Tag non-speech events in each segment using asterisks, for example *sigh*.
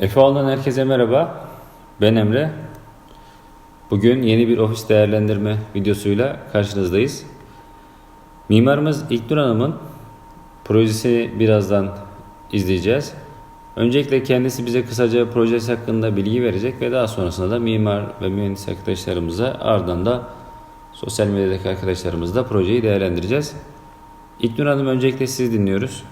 Efe herkese merhaba. Ben Emre. Bugün yeni bir ofis değerlendirme videosuyla karşınızdayız. Mimarımız İlknur Hanım'ın projesini birazdan izleyeceğiz. Öncelikle kendisi bize kısaca projesi hakkında bilgi verecek ve daha sonrasında da mimar ve mühendis arkadaşlarımıza ardından da sosyal medyadaki arkadaşlarımızla projeyi değerlendireceğiz. İlknur Hanım öncelikle sizi dinliyoruz.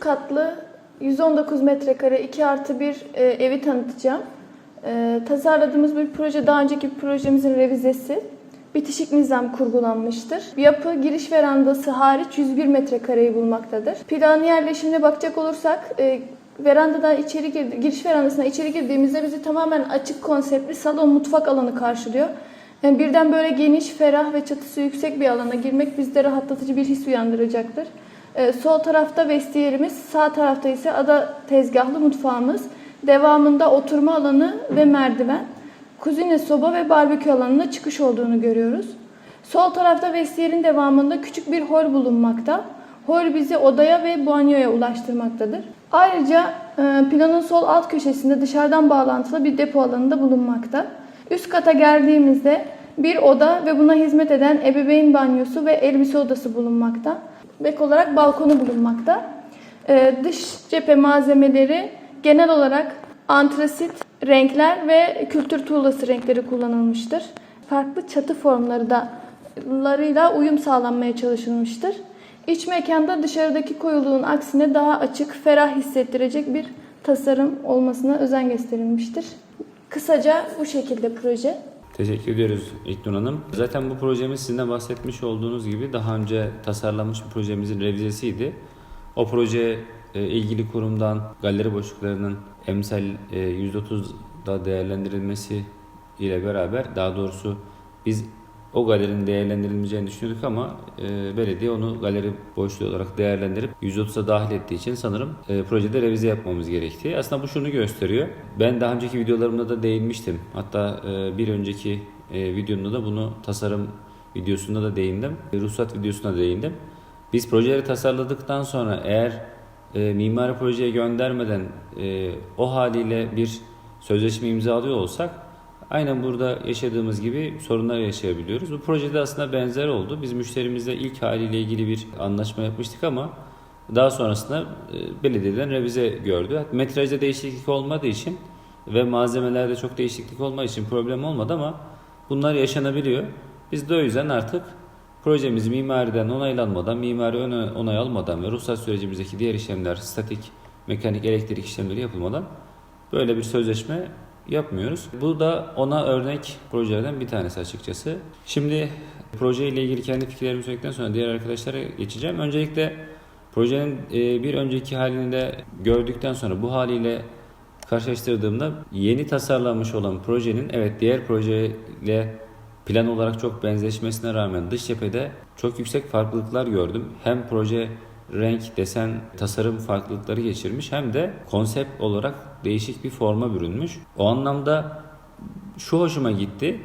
katlı 119 metrekare 2 artı 1 e, evi tanıtacağım. E, tasarladığımız bir proje daha önceki projemizin revizesi. Bitişik nizam kurgulanmıştır. Yapı giriş verandası hariç 101 metrekareyi bulmaktadır. Planı yerleşimine bakacak olursak e, verandadan içeri girdi, giriş verandasına içeri girdiğimizde bizi tamamen açık konseptli salon mutfak alanı karşılıyor. Yani birden böyle geniş, ferah ve çatısı yüksek bir alana girmek bizde rahatlatıcı bir his uyandıracaktır. Ee, sol tarafta vestiyerimiz, sağ tarafta ise ada tezgahlı mutfağımız. Devamında oturma alanı ve merdiven. Kuzine soba ve barbekü alanına çıkış olduğunu görüyoruz. Sol tarafta vestiyerin devamında küçük bir hol bulunmakta. Hol bizi odaya ve banyoya ulaştırmaktadır. Ayrıca e, planın sol alt köşesinde dışarıdan bağlantılı bir depo alanı da bulunmakta. Üst kata geldiğimizde bir oda ve buna hizmet eden ebeveyn banyosu ve elbise odası bulunmakta. Bek olarak balkonu bulunmakta. Ee, dış cephe malzemeleri genel olarak antrasit renkler ve kültür tuğlası renkleri kullanılmıştır. Farklı çatı formları da larıyla uyum sağlanmaya çalışılmıştır. İç mekanda dışarıdaki koyuluğun aksine daha açık, ferah hissettirecek bir tasarım olmasına özen gösterilmiştir. Kısaca bu şekilde proje. Teşekkür ediyoruz İlknur Hanım. Zaten bu projemiz sizin de bahsetmiş olduğunuz gibi daha önce tasarlanmış bir projemizin revizesiydi. O proje e, ilgili kurumdan galeri boşluklarının emsal e, %30'da değerlendirilmesi ile beraber daha doğrusu biz o galerinin değerlendirilmeyeceğini düşünüyorduk ama e, belediye onu galeri boşluğu olarak değerlendirip 130'a dahil ettiği için sanırım e, projede revize yapmamız gerekti. Aslında bu şunu gösteriyor. Ben daha önceki videolarımda da değinmiştim. Hatta e, bir önceki e, videomda da bunu tasarım videosunda da değindim. E, ruhsat videosuna da değindim. Biz projeleri tasarladıktan sonra eğer e, mimari projeye göndermeden e, o haliyle bir sözleşme imzalıyor olsak Aynen burada yaşadığımız gibi sorunlar yaşayabiliyoruz. Bu projede aslında benzer oldu. Biz müşterimizle ilk haliyle ilgili bir anlaşma yapmıştık ama daha sonrasında e, belediyeden revize gördü. Metrajda değişiklik olmadığı için ve malzemelerde çok değişiklik olmadığı için problem olmadı ama bunlar yaşanabiliyor. Biz de o yüzden artık projemiz mimariden onaylanmadan, mimari onay almadan ve ruhsat sürecimizdeki diğer işlemler, statik, mekanik, elektrik işlemleri yapılmadan böyle bir sözleşme yapmıyoruz. Bu da ona örnek projelerden bir tanesi açıkçası. Şimdi proje ile ilgili kendi fikirlerimi söyledikten sonra diğer arkadaşlara geçeceğim. Öncelikle projenin e, bir önceki halini de gördükten sonra bu haliyle karşılaştırdığımda yeni tasarlanmış olan projenin evet diğer projeyle plan olarak çok benzeşmesine rağmen dış cephede çok yüksek farklılıklar gördüm. Hem proje renk, desen, tasarım farklılıkları geçirmiş hem de konsept olarak değişik bir forma bürünmüş. O anlamda şu hoşuma gitti.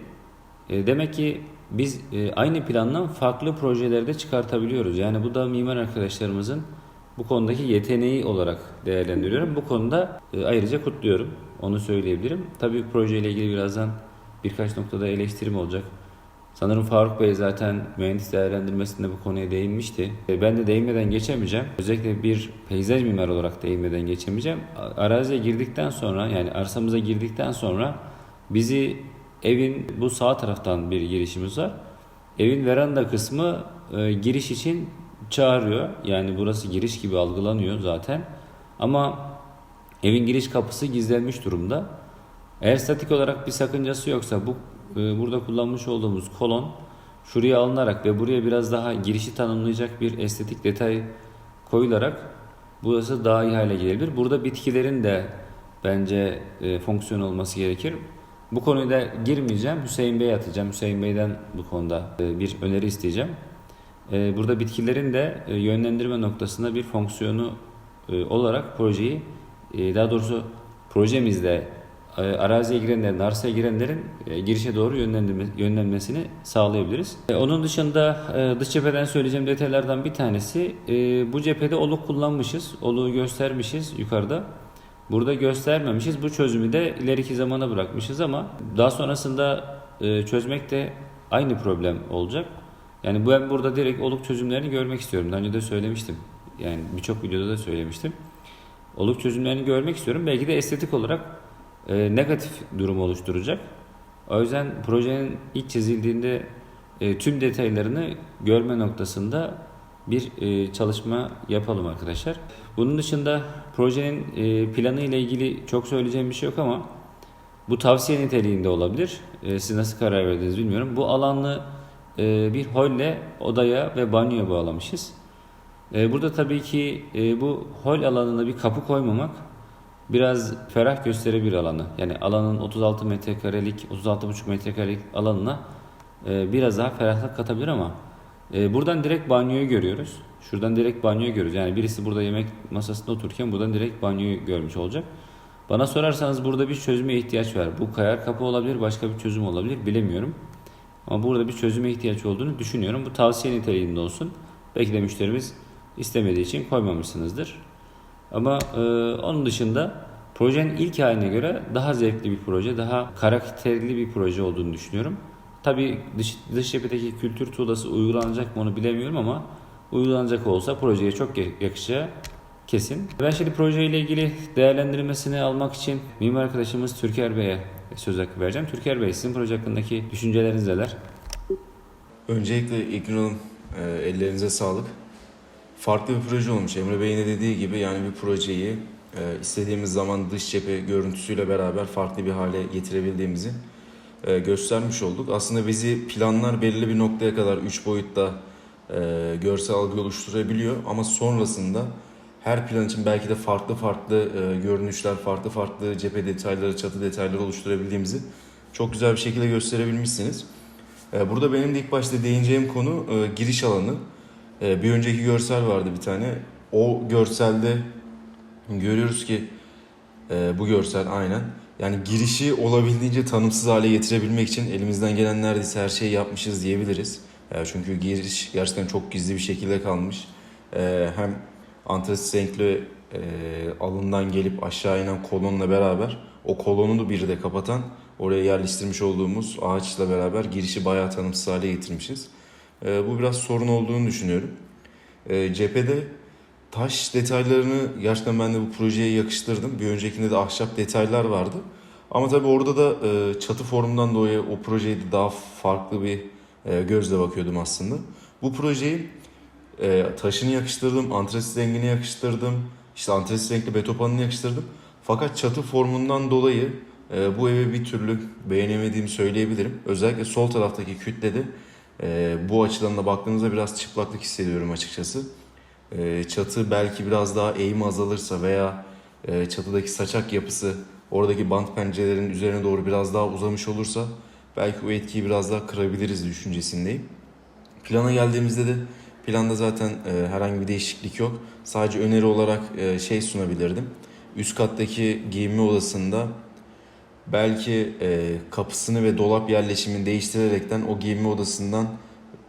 E, demek ki biz e, aynı plandan farklı projelerde çıkartabiliyoruz. Yani bu da mimar arkadaşlarımızın bu konudaki yeteneği olarak değerlendiriyorum. Bu konuda e, ayrıca kutluyorum. Onu söyleyebilirim. Tabii projeyle ilgili birazdan birkaç noktada eleştirim olacak. Sanırım Faruk Bey zaten mühendis değerlendirmesinde bu konuya değinmişti. E, Ben de değinmeden geçemeyeceğim. Özellikle bir peyzaj mimar olarak değinmeden geçemeyeceğim. Araziye girdikten sonra yani arsamıza girdikten sonra bizi evin bu sağ taraftan bir girişimiz var. Evin veranda kısmı e, giriş için çağırıyor. Yani burası giriş gibi algılanıyor zaten. Ama evin giriş kapısı gizlenmiş durumda. Eğer statik olarak bir sakıncası yoksa bu e, burada kullanmış olduğumuz kolon şuraya alınarak ve buraya biraz daha girişi tanımlayacak bir estetik detay koyularak burası daha iyi hale gelebilir. Burada bitkilerin de bence e, fonksiyon olması gerekir. Bu konuya da girmeyeceğim. Hüseyin Bey'e atacağım. Hüseyin Bey'den bu konuda e, bir öneri isteyeceğim. E, burada bitkilerin de e, yönlendirme noktasında bir fonksiyonu e, olarak projeyi e, daha doğrusu projemizde araziye girenlerin, arsaya girenlerin e, girişe doğru yönlendirme, yönlenmesini sağlayabiliriz. E, onun dışında e, dış cepheden söyleyeceğim detaylardan bir tanesi e, bu cephede oluk kullanmışız. Oluğu göstermişiz yukarıda. Burada göstermemişiz. Bu çözümü de ileriki zamana bırakmışız ama daha sonrasında e, çözmek de aynı problem olacak. Yani ben burada direkt oluk çözümlerini görmek istiyorum. Daha önce de söylemiştim. Yani birçok videoda da söylemiştim. Oluk çözümlerini görmek istiyorum. Belki de estetik olarak e, negatif durum oluşturacak. O yüzden projenin ilk çizildiğinde e, tüm detaylarını görme noktasında bir e, çalışma yapalım arkadaşlar. Bunun dışında projenin e, planı ile ilgili çok söyleyeceğim bir şey yok ama bu tavsiye niteliğinde olabilir. E, siz nasıl karar verdiniz bilmiyorum. Bu alanlı e, bir holle odaya ve banyoya bağlamışız. E, burada tabii ki e, bu hol alanına bir kapı koymamak biraz ferah gösterebilir alanı. Yani alanın 36 metrekarelik, 36,5 metrekarelik alanına e, biraz daha ferahlık katabilir ama e, buradan direkt banyoyu görüyoruz. Şuradan direkt banyoyu görüyoruz. Yani birisi burada yemek masasında otururken buradan direkt banyoyu görmüş olacak. Bana sorarsanız burada bir çözüme ihtiyaç var. Bu kayar kapı olabilir, başka bir çözüm olabilir bilemiyorum. Ama burada bir çözüme ihtiyaç olduğunu düşünüyorum. Bu tavsiye niteliğinde olsun. Belki de müşterimiz istemediği için koymamışsınızdır. Ama e, onun dışında projenin ilk haline göre daha zevkli bir proje, daha karakterli bir proje olduğunu düşünüyorum. Tabii dış, dış cephedeki kültür tuğlası uygulanacak mı onu bilemiyorum ama uygulanacak olsa projeye çok ya- yakışacağı kesin. Ben şimdi projeyle ilgili değerlendirmesini almak için mimar arkadaşımız Türker Bey'e söz hakkı vereceğim. Türker Bey sizin proje hakkındaki düşünceleriniz neler? Öncelikle İlknur Hanım e, ellerinize sağlık. Farklı bir proje olmuş. Emre Bey'in de dediği gibi yani bir projeyi e, istediğimiz zaman dış cephe görüntüsüyle beraber farklı bir hale getirebildiğimizi e, göstermiş olduk. Aslında bizi planlar belirli bir noktaya kadar 3 boyutta e, görsel algı oluşturabiliyor ama sonrasında her plan için belki de farklı farklı e, görünüşler, farklı farklı cephe detayları, çatı detayları oluşturabildiğimizi çok güzel bir şekilde gösterebilmişsiniz. Ee, Burada benim de ilk başta değineceğim konu e, giriş alanı. E, Bir önceki görsel vardı bir tane. O görselde görüyoruz ki e, bu görsel aynen. Yani girişi olabildiğince tanımsız hale getirebilmek için elimizden gelen neredeyse her şeyi yapmışız diyebiliriz. E, Çünkü giriş gerçekten çok gizli bir şekilde kalmış. E, Hem antrasit renkli e, alından gelip aşağı inen kolonla beraber o kolonu da biri de kapatan oraya yerleştirmiş olduğumuz ağaçla beraber girişi bayağı tanımsız hale getirmişiz. E, bu biraz sorun olduğunu düşünüyorum. E, cephede taş detaylarını gerçekten ben de bu projeye yakıştırdım. Bir öncekinde de ahşap detaylar vardı. Ama tabii orada da e, çatı formundan dolayı o projeye de daha farklı bir e, gözle bakıyordum aslında. Bu projeyi e, taşını yakıştırdım, antrasit rengini yakıştırdım, işte antrasit renkli betopanını yakıştırdım. Fakat çatı formundan dolayı e, bu evi bir türlü beğenemediğimi söyleyebilirim. Özellikle sol taraftaki kütlede e, bu açıdan da baktığınızda biraz çıplaklık hissediyorum açıkçası. E, çatı belki biraz daha eğim azalırsa veya e, çatıdaki saçak yapısı oradaki bant pencerelerin üzerine doğru biraz daha uzamış olursa belki o etkiyi biraz daha kırabiliriz düşüncesindeyim. Plana geldiğimizde de planda zaten e, herhangi bir değişiklik yok. Sadece öneri olarak e, şey sunabilirdim. Üst kattaki giyinme odasında belki e, kapısını ve dolap yerleşimini değiştirerekten o giyinme odasından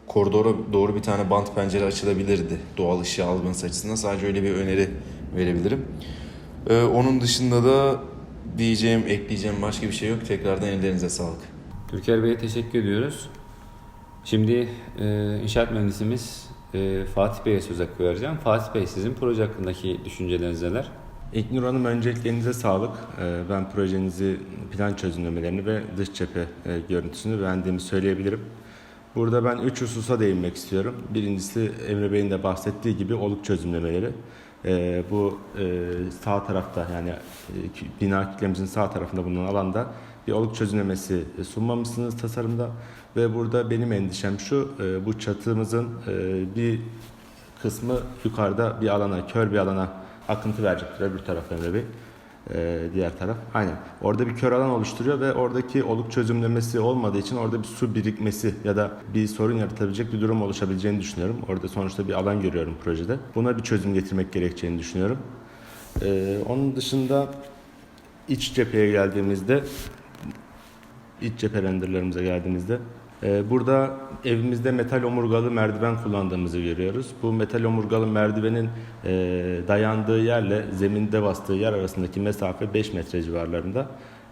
koridora doğru bir tane bant pencere açılabilirdi doğal ışığı algınız açısından. Sadece öyle bir öneri verebilirim. E, onun dışında da diyeceğim, ekleyeceğim başka bir şey yok. Tekrardan ellerinize sağlık. Türker Bey'e teşekkür ediyoruz. Şimdi e, inşaat mühendisimiz e, Fatih Bey'e söz hakkı vereceğim. Fatih Bey sizin proje hakkındaki düşünceleriniz neler? İlknur Hanım öncelikle elinize sağlık. Ee, Ben projenizi plan çözümlemelerini ve dış cephe e, görüntüsünü beğendiğimi söyleyebilirim. Burada ben üç hususa değinmek istiyorum. Birincisi Emre Bey'in de bahsettiği gibi oluk çözümlemeleri. Ee, Bu e, sağ tarafta yani e, bina kitlemizin sağ tarafında bulunan alanda bir oluk çözümlemesi sunmamışsınız tasarımda. Ve burada benim endişem şu, bu çatımızın bir kısmı yukarıda bir alana, kör bir alana akıntı verecektir öbür taraf Emre Bey. Ee, diğer taraf. Aynen. Orada bir kör alan oluşturuyor ve oradaki oluk çözümlemesi olmadığı için orada bir su birikmesi ya da bir sorun yaratabilecek bir durum oluşabileceğini düşünüyorum. Orada sonuçta bir alan görüyorum projede. Buna bir çözüm getirmek gerekeceğini düşünüyorum. Ee, onun dışında iç cepheye geldiğimizde iç cephe renderlarımıza geldiğimizde burada evimizde metal omurgalı merdiven kullandığımızı görüyoruz. Bu metal omurgalı merdivenin e, dayandığı yerle zeminde bastığı yer arasındaki mesafe 5 metre civarlarında.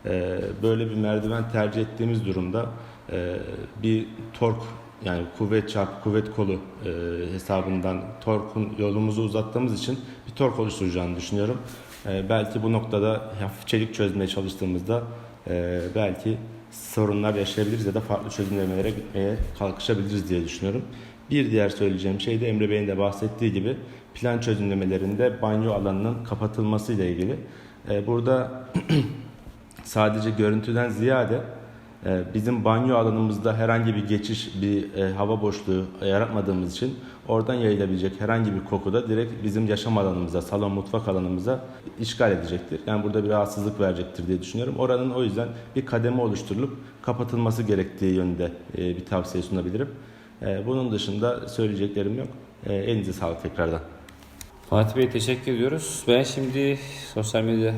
E, böyle bir merdiven tercih ettiğimiz durumda e, bir tork yani kuvvet çarpı kuvvet kolu e, hesabından torkun yolumuzu uzattığımız için bir tork oluşturacağını düşünüyorum. Belki bu noktada hafif çelik çözmeye çalıştığımızda belki sorunlar yaşayabiliriz ya da farklı çözümlemelere gitmeye kalkışabiliriz diye düşünüyorum. Bir diğer söyleyeceğim şey de Emre Bey'in de bahsettiği gibi plan çözümlemelerinde banyo alanının kapatılması ile ilgili. E, burada *clears throat* sadece görüntüden ziyade e, bizim banyo alanımızda herhangi bir geçiş, bir e, hava boşluğu yaratmadığımız için oradan yayılabilecek herhangi bir koku da direkt bizim yaşam alanımıza, salon mutfak alanımıza işgal edecektir. Yani burada bir rahatsızlık verecektir diye düşünüyorum. Oranın o yüzden bir kademe oluşturulup kapatılması gerektiği yönde e, bir tavsiye sunabilirim. E, Bunun dışında söyleyeceklerim yok. E, Elinize sağlık tekrardan. Fatih Bey teşekkür ediyoruz. Ben şimdi sosyal medya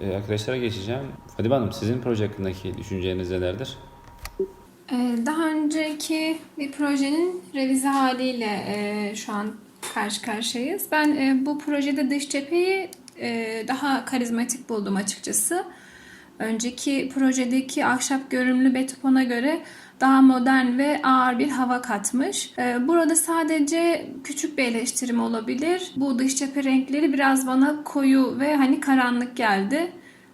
e, arkadaşlara geçeceğim. Fadime Hanım sizin proje hakkındaki düşünceleriniz nelerdir? Ee, Daha önceki bir projenin revize haliyle e, şu an karşı karşıyayız. Ben e, bu projede dış cepheyi e, daha karizmatik buldum açıkçası. Önceki projedeki ahşap görünümlü betona göre daha modern ve ağır bir hava katmış. Burada sadece küçük bir eleştirim olabilir. Bu dış cephe renkleri biraz bana koyu ve hani karanlık geldi.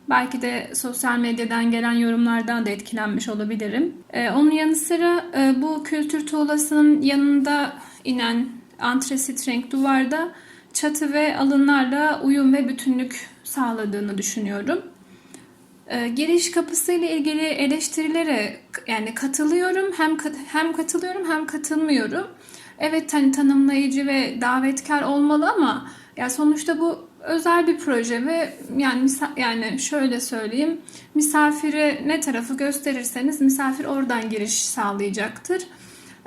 Belki de sosyal medyadan gelen yorumlardan da etkilenmiş olabilirim. Ee, onun yanı sıra e, bu kültür tuğlasının yanında inen antresit renk duvarda çatı ve alınlarla uyum ve bütünlük sağladığını düşünüyorum. Ee, giriş kapısı ile ilgili eleştirilere yani katılıyorum hem hem katılıyorum hem katılmıyorum. Evet hani tanımlayıcı ve davetkar olmalı ama ya sonuçta bu özel bir proje ve yani yani şöyle söyleyeyim misafiri ne tarafı gösterirseniz misafir oradan giriş sağlayacaktır.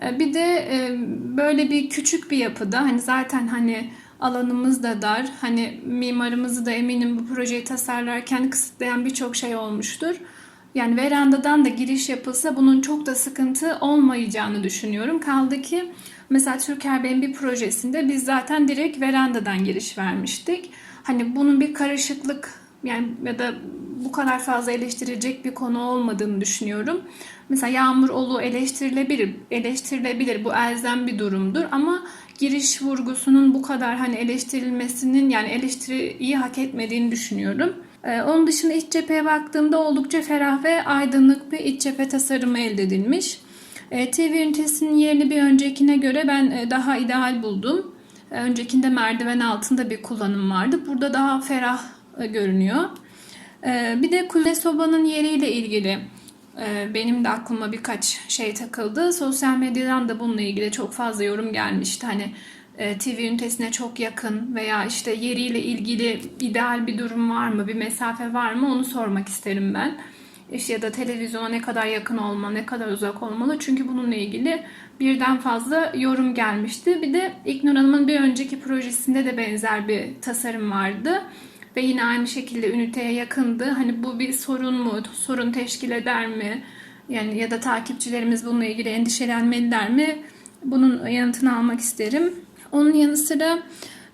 Ee, Bir de e, böyle bir küçük bir yapıda hani zaten hani alanımız da dar. Hani mimarımızı da eminim bu projeyi tasarlarken kısıtlayan birçok şey olmuştur. Yani verandadan da giriş yapılsa bunun çok da sıkıntı olmayacağını düşünüyorum. Kaldı ki mesela Türker Bey'in bir projesinde biz zaten direkt verandadan giriş vermiştik. Hani bunun bir karışıklık yani ya da bu kadar fazla eleştirilecek bir konu olmadığını düşünüyorum. Mesela yağmur olu eleştirilebilir, eleştirilebilir bu elzem bir durumdur ama giriş vurgusunun bu kadar hani eleştirilmesinin yani eleştiriyi hak etmediğini düşünüyorum. Ee, onun dışında iç cepheye baktığımda oldukça ferah ve aydınlık bir iç cephe tasarımı elde edilmiş. Ee, TV ünitesinin yerini bir öncekine göre ben e, daha ideal buldum. Ee, Öncekinde merdiven altında bir kullanım vardı. Burada daha ferah e, görünüyor. Ee, Bir de kule sobanın yeriyle ilgili e, benim de aklıma birkaç şey takıldı. Sosyal medyadan da bununla ilgili çok fazla yorum gelmişti. Hani e, TV ünitesine çok yakın veya işte yeriyle ilgili ideal bir durum var mı, bir mesafe var mı onu sormak isterim ben. İşte ya da televizyona ne kadar yakın olmalı, ne kadar uzak olmalı. Çünkü bununla ilgili birden fazla yorum gelmişti. Bir de İknur Hanım'ın bir önceki projesinde de benzer bir tasarım vardı. Ve yine aynı şekilde üniteye yakındı. Hani bu bir sorun mu, sorun teşkil eder mi? Yani ya da takipçilerimiz bununla ilgili endişelenmeliler mi? Bunun yanıtını almak isterim. Onun yanı sıra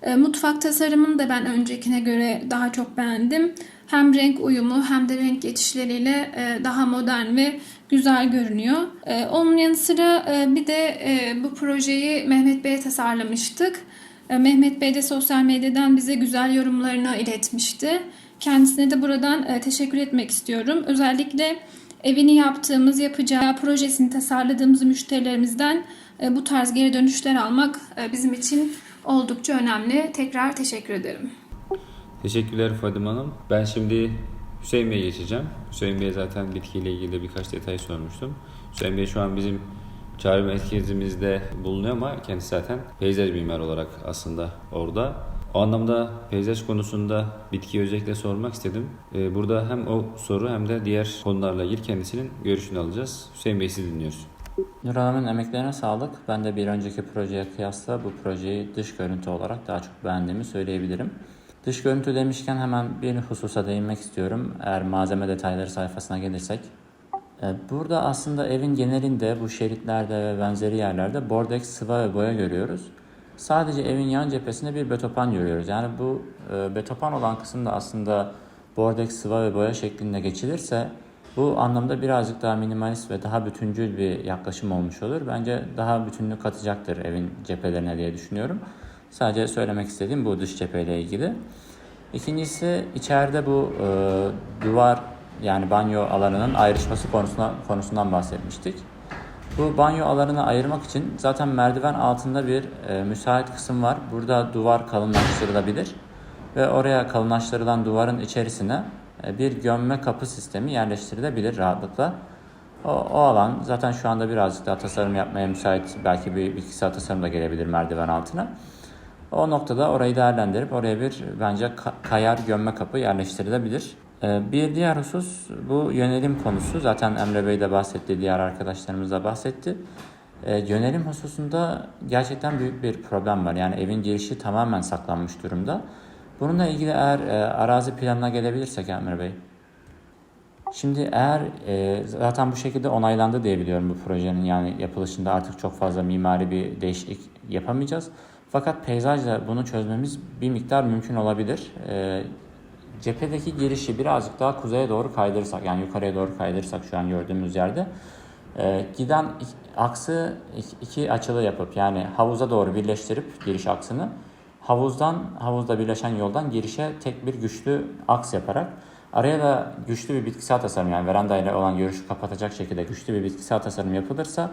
e, mutfak tasarımını da ben öncekine göre daha çok beğendim. Hem renk uyumu hem de renk geçişleriyle e, daha modern ve güzel görünüyor. E, Onun yanı sıra e, bir de bu projeyi Mehmet Bey'e tasarlamıştık. Mehmet Bey de sosyal medyadan bize güzel yorumlarını iletmişti. Kendisine de buradan teşekkür etmek istiyorum. Özellikle evini yaptığımız, yapacağı, projesini tasarladığımız müşterilerimizden bu tarz geri dönüşler almak bizim için oldukça önemli. Tekrar teşekkür ederim. Teşekkürler Fadime Hanım. Ben şimdi Hüseyin Bey'e geçeceğim. Hüseyin Bey zaten bitkiyle ilgili de birkaç detay sormuştum. Hüseyin Bey şu an bizim çağrı merkezimizde bulunuyor ama kendisi zaten peyzaj mimar olarak aslında orada. O anlamda peyzaj konusunda bitkiyi özellikle sormak istedim. Ee, Burada hem o soru hem de diğer konularla ilgili kendisinin görüşünü alacağız. Hüseyin Bey sizi dinliyoruz. Nur Hanım'ın emeklerine sağlık. Ben de bir önceki projeye kıyasla bu projeyi dış görüntü olarak daha çok beğendiğimi söyleyebilirim. Dış görüntü demişken hemen bir hususa değinmek istiyorum. Eğer malzeme detayları sayfasına gelirsek. Ee, Burada aslında evin genelinde bu şeritlerde ve benzeri yerlerde bordeks, sıva ve boya görüyoruz. Sadece evin yan cephesinde bir betopan görüyoruz. Yani bu e, betopan olan kısımda aslında bordeks, sıva ve boya şeklinde geçilirse bu anlamda birazcık daha minimalist ve daha bütüncül bir yaklaşım olmuş olur. Bence daha bütünlük katacaktır evin cephelerine diye düşünüyorum. Sadece söylemek istediğim bu dış cepheyle ilgili. İkincisi içeride bu e, duvar yani banyo alanının ayrışması konusuna, konusundan bahsetmiştik. Bu banyo alanını ayırmak için zaten merdiven altında bir e, müsait kısım var. Burada duvar kalınlaştırılabilir ve oraya kalınlaştırılan duvarın içerisine e, bir gömme kapı sistemi yerleştirilebilir rahatlıkla. O, o alan zaten şu anda birazcık daha tasarım yapmaya müsait. Belki bir bitkisel tasarım da gelebilir merdiven altına. O noktada orayı değerlendirip oraya bir bence ka- kayar gömme kapı yerleştirilebilir. Ee, Bir diğer husus bu yönelim konusu. Zaten Emre Bey de bahsetti, diğer arkadaşlarımız da bahsetti. Ee, Yönelim hususunda gerçekten büyük bir problem var. Yani evin girişi tamamen saklanmış durumda. Bununla ilgili eğer e, arazi planına gelebilirsek Emre Bey. Şimdi eğer e, zaten bu şekilde onaylandı diye biliyorum bu projenin yani yapılışında artık çok fazla mimari bir değişiklik yapamayacağız. Fakat peyzajla bunu çözmemiz bir miktar mümkün olabilir. E, cephedeki girişi birazcık daha kuzeye doğru kaydırırsak yani yukarıya doğru kaydırırsak şu an gördüğümüz yerde e, giden aksı ik- iki açılı yapıp yani havuza doğru birleştirip giriş aksını havuzdan havuzda birleşen yoldan girişe tek bir güçlü aks yaparak araya da güçlü bir bitkisel tasarım yani veranda ile olan görüşü kapatacak şekilde güçlü bir bitkisel tasarım yapılırsa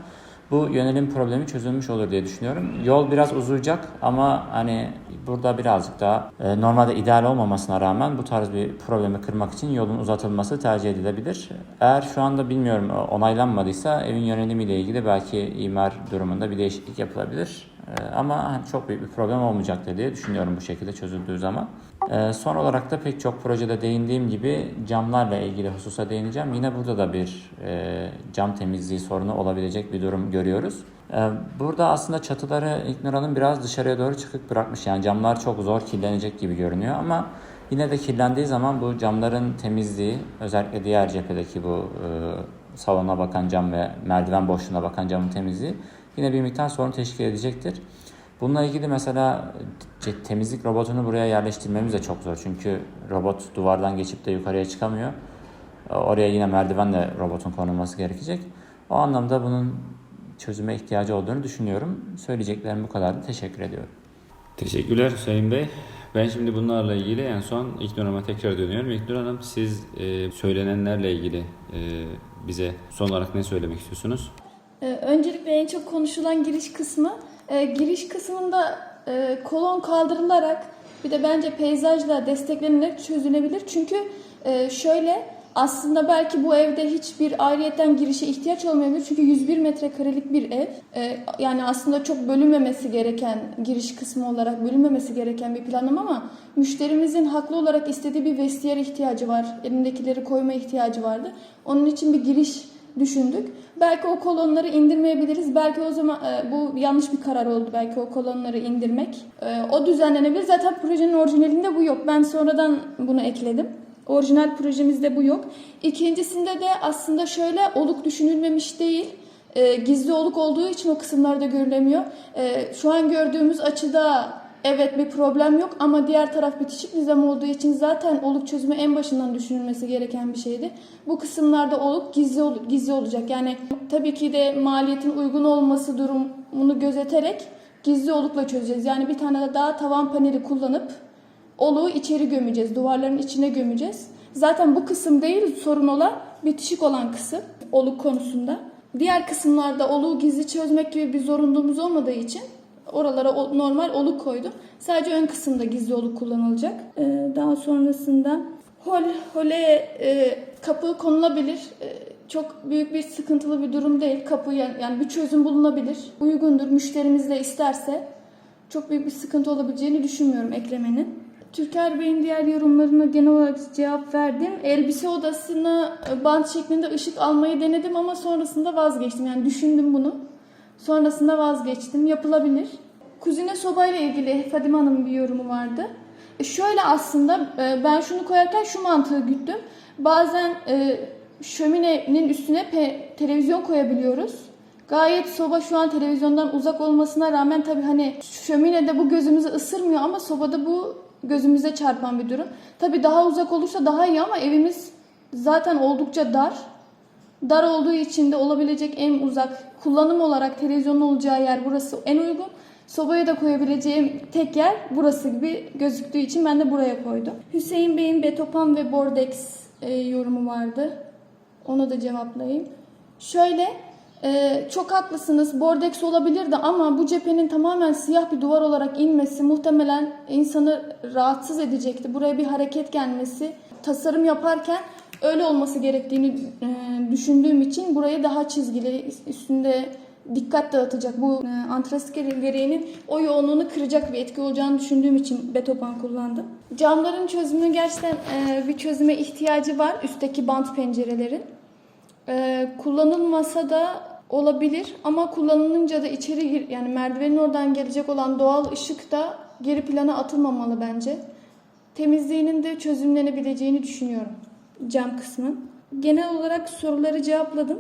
bu yönelim problemi çözülmüş olur diye düşünüyorum. Yol biraz uzayacak ama hani burada birazcık daha e, normalde ideal olmamasına rağmen bu tarz bir problemi kırmak için yolun uzatılması tercih edilebilir. Eğer şu anda bilmiyorum onaylanmadıysa evin yönelimiyle ilgili belki imar durumunda bir değişiklik yapılabilir. E, ama hani çok büyük bir problem olmayacaktır diye düşünüyorum bu şekilde çözüldüğü zaman. E, son olarak da pek çok projede değindiğim gibi camlarla ilgili hususa değineceğim. Yine burada da bir e, cam temizliği sorunu olabilecek bir durum görüyoruz. E, burada aslında çatıları İlknur Hanım biraz dışarıya doğru çıkık bırakmış. Yani camlar çok zor kirlenecek gibi görünüyor ama yine de kirlendiği zaman bu camların temizliği özellikle diğer cephedeki bu e, salona bakan cam ve merdiven boşluğuna bakan camın temizliği yine bir miktar sorun teşkil edecektir. Bununla ilgili mesela ce- temizlik robotunu buraya yerleştirmemiz de çok zor. Çünkü robot duvardan geçip de yukarıya çıkamıyor. E, Oraya yine merdivenle robotun konulması gerekecek. O anlamda bunun çözüme ihtiyacı olduğunu düşünüyorum. Söyleyeceklerim bu kadardı. Teşekkür ediyorum. Teşekkürler Hüseyin Bey. Ben şimdi bunlarla ilgili en son İlknur Hanım'a tekrar dönüyorum. İlknur Hanım siz e, söylenenlerle ilgili e, bize son olarak ne söylemek istiyorsunuz? Ee, Öncelikle en çok konuşulan giriş kısmı. Ee, Giriş kısmında e, kolon kaldırılarak bir de bence peyzajla desteklenerek çözülebilir. Çünkü e, şöyle aslında belki bu evde hiçbir ayrıyeten girişe ihtiyaç olmayabilir. Çünkü 101 metrekarelik bir ev. Yani aslında çok bölünmemesi gereken giriş kısmı olarak bölünmemesi gereken bir planlama ama müşterimizin haklı olarak istediği bir vestiyer ihtiyacı var. Elindekileri koyma ihtiyacı vardı. Onun için bir giriş düşündük. Belki o kolonları indirmeyebiliriz. Belki o zaman e, bu yanlış bir karar oldu belki o kolonları indirmek. E, o düzenlenebilir. Zaten projenin orijinalinde bu yok. Ben sonradan bunu ekledim. Orijinal projemizde bu yok. İkincisinde de aslında şöyle oluk düşünülmemiş değil. E, gizli oluk olduğu için o kısımlarda görülemiyor. E, şu an gördüğümüz açıda evet bir problem yok ama diğer taraf bitişik nizam olduğu için zaten oluk çözümü en başından düşünülmesi gereken bir şeydi. Bu kısımlarda oluk gizli ol- gizli olacak. Yani tabii ki de maliyetin uygun olması durumunu gözeterek gizli olukla çözeceğiz. Yani bir tane daha tavan paneli kullanıp oluğu içeri gömeceğiz. Duvarların içine gömeceğiz. Zaten bu kısım değil sorun olan bitişik olan kısım oluk konusunda. Diğer kısımlarda oluğu gizli çözmek gibi bir zorunluluğumuz olmadığı için oralara normal oluk koydum. Sadece ön kısımda gizli oluk kullanılacak. Ee, daha sonrasında hol hole e, kapı konulabilir. Ee, çok büyük bir sıkıntılı bir durum değil. Kapı yani, yani bir çözüm bulunabilir. Uygundur. Müşterimiz de isterse çok büyük bir sıkıntı olabileceğini düşünmüyorum eklemenin. Türker Bey'in diğer yorumlarına genel olarak cevap verdim. Elbise odasına e, bant şeklinde ışık almayı denedim ama sonrasında vazgeçtim. Yani düşündüm bunu. Sonrasında vazgeçtim. Yapılabilir. Kuzine sobayla ilgili Fadime Hanım'ın bir yorumu vardı. Şöyle aslında e, ben şunu koyarken şu mantığı güttüm. Bazen e, şöminenin üstüne televizyon koyabiliyoruz. Gayet soba şu an televizyondan uzak olmasına rağmen tabii hani şöminede bu gözümüzü ısırmıyor ama sobada bu gözümüze çarpan bir durum. Tabii daha uzak olursa daha iyi ama evimiz zaten oldukça dar. Dar olduğu için de olabilecek en uzak kullanım olarak televizyonun olacağı yer burası en uygun. Sobaya da koyabileceğim tek yer burası gibi gözüktüğü için ben de buraya koydum. Hüseyin Bey'in Betopan ve Bordex e, yorumu vardı. Onu da cevaplayayım. Şöyle e, çok haklısınız Bordex olabilirdi ama bu cephenin tamamen siyah bir duvar olarak inmesi muhtemelen insanı rahatsız edecekti. Buraya bir hareket gelmesi tasarım yaparken öyle olması gerektiğini e, düşündüğüm için burayı daha çizgili üstünde dikkat dağıtacak bu e, antrasit gereğinin o yoğunluğunu kıracak bir etki olacağını düşündüğüm için betopan kullandım. Camların çözümü gerçekten e, bir çözüme ihtiyacı var üstteki bant pencerelerin. Kullanılmasa da olabilir ama kullanılınca da içeri gir yani merdivenin oradan gelecek olan doğal ışık da geri plana atılmamalı bence. Temizliğinin de çözümlenebileceğini düşünüyorum cam kısmı. Genel olarak soruları cevapladım.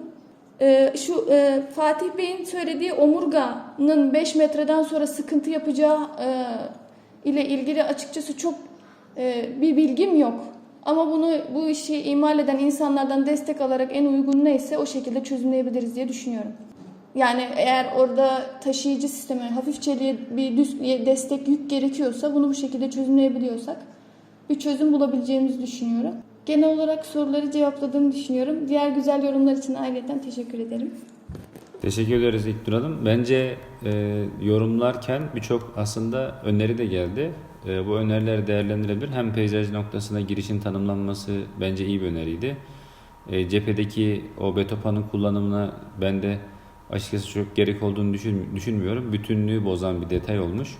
Ee, şu e, Fatih Bey'in söylediği omurganın 5 metreden sonra sıkıntı yapacağı e, ile ilgili açıkçası çok e, bir bilgim yok. Ama bunu bu işi imal eden insanlardan destek alarak en uygun neyse o şekilde çözümleyebiliriz diye düşünüyorum. Yani eğer orada taşıyıcı sisteme hafif çeliğe bir düz destek yük gerekiyorsa bunu bu şekilde çözümleyebiliyorsak bir çözüm bulabileceğimizi düşünüyorum. Genel olarak soruları cevapladığımı düşünüyorum. Diğer güzel yorumlar için ayrıca teşekkür ederim. Teşekkür ederiz İlknur Hanım. Bence e, yorumlarken birçok aslında öneri de geldi. E, bu öneriler değerlendirilebilir. Hem peyzaj noktasında girişin tanımlanması bence iyi bir öneriydi. E, cephedeki o betopanın kullanımına ben de açıkçası çok gerek olduğunu düşün, düşünmüyorum. Bütünlüğü bozan bir detay olmuş.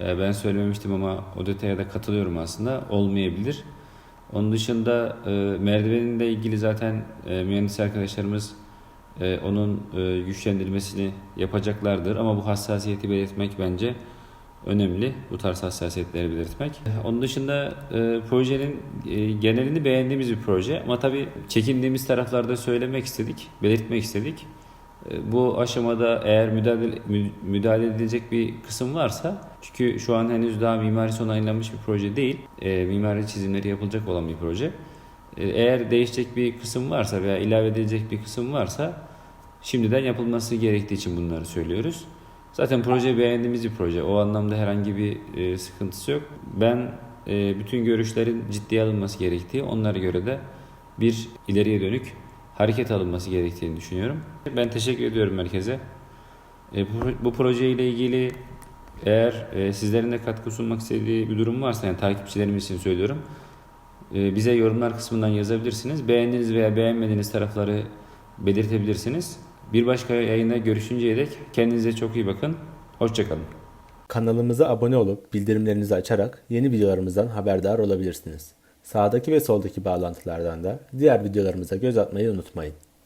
E, ben söylememiştim ama o detaya da katılıyorum aslında. Olmayabilir. Onun dışında e, merdiveninle ilgili zaten e, mühendis arkadaşlarımız e, onun e, güçlendirmesini yapacaklardır. Ama bu hassasiyeti belirtmek bence önemli. Bu tarz hassasiyetleri belirtmek. Onun dışında e, projenin e, genelini beğendiğimiz bir proje. Ama tabii çekindiğimiz taraflarda söylemek istedik, belirtmek istedik. E, Bu aşamada eğer müdahale, mü- müdahale edilecek bir kısım varsa çünkü şu an henüz daha mimarisi onaylanmış bir proje değil. E, mimari çizimleri yapılacak olan bir proje. E, eğer değişecek bir kısım varsa veya ilave edilecek bir kısım varsa şimdiden yapılması gerektiği için bunları söylüyoruz. Zaten proje beğendiğimiz bir proje. O anlamda herhangi bir e, sıkıntısı yok. Ben e, bütün görüşlerin ciddiye alınması gerektiği, onlara göre de bir ileriye dönük hareket alınması gerektiğini düşünüyorum. Ben teşekkür ediyorum merkeze. E, bu, proje ile ilgili eğer e, sizlerin de katkı sunmak istediği bir durum varsa, yani takipçilerimiz için söylüyorum. E, bize yorumlar kısmından yazabilirsiniz. Beğendiğiniz veya beğenmediğiniz tarafları belirtebilirsiniz. Bir başka yayında görüşünceye dek kendinize çok iyi bakın. Hoşçakalın. Kanalımıza abone olup bildirimlerinizi açarak yeni videolarımızdan haberdar olabilirsiniz. Sağdaki ve soldaki bağlantılardan da diğer videolarımıza göz atmayı unutmayın.